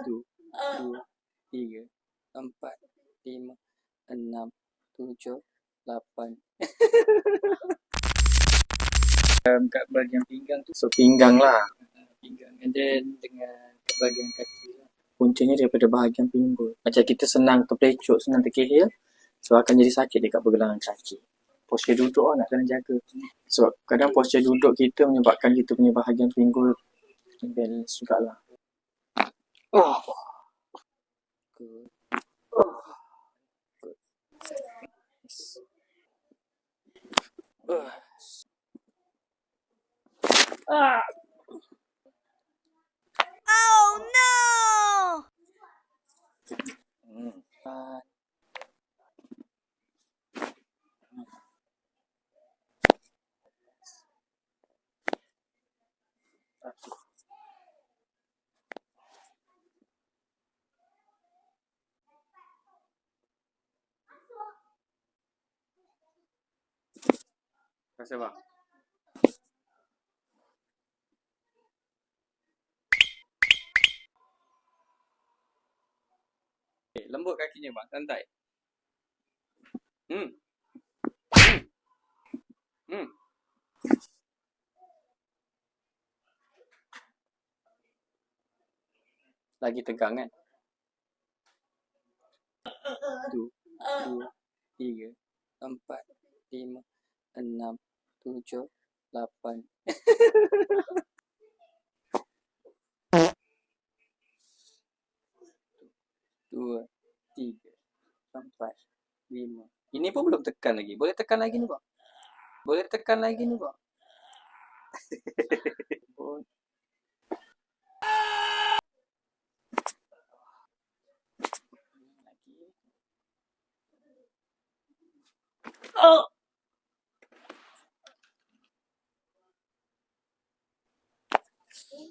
satu, dua, tiga, empat, lima, enam, tujuh, lapan. um, kat bahagian pinggang tu, so pinggang lah. Pinggang. And then dengan kat bahagian kaki lah. Puncanya daripada bahagian pinggul. Macam kita senang terpelecok, senang terkehil. So akan jadi sakit dekat pergelangan kaki. Postur duduk lah nak kena jaga. Sebab kadang postur duduk kita menyebabkan kita punya bahagian pinggul imbalance jugalah. Oh. Good. Oh. Good. Yes. Uh. Ah. Oh no! Hmm. Ah. Rasa bang? Okay, lembut kakinya bang, santai. Hmm. Hmm. Hmm. Lagi tegang kan? Satu, dua, tiga, empat, lima, enam, tujuh, lapan. Dua, tiga, empat, lima. Ini pun belum tekan lagi. Boleh tekan lagi ni bang? Boleh tekan lagi ni bang? Boleh. Oh.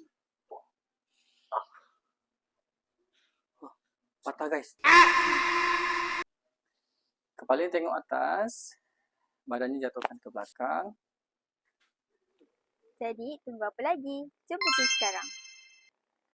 Patah guys. Kepala tengok atas. Badannya jatuhkan ke belakang. Jadi, tunggu apa lagi? Jom pergi sekarang.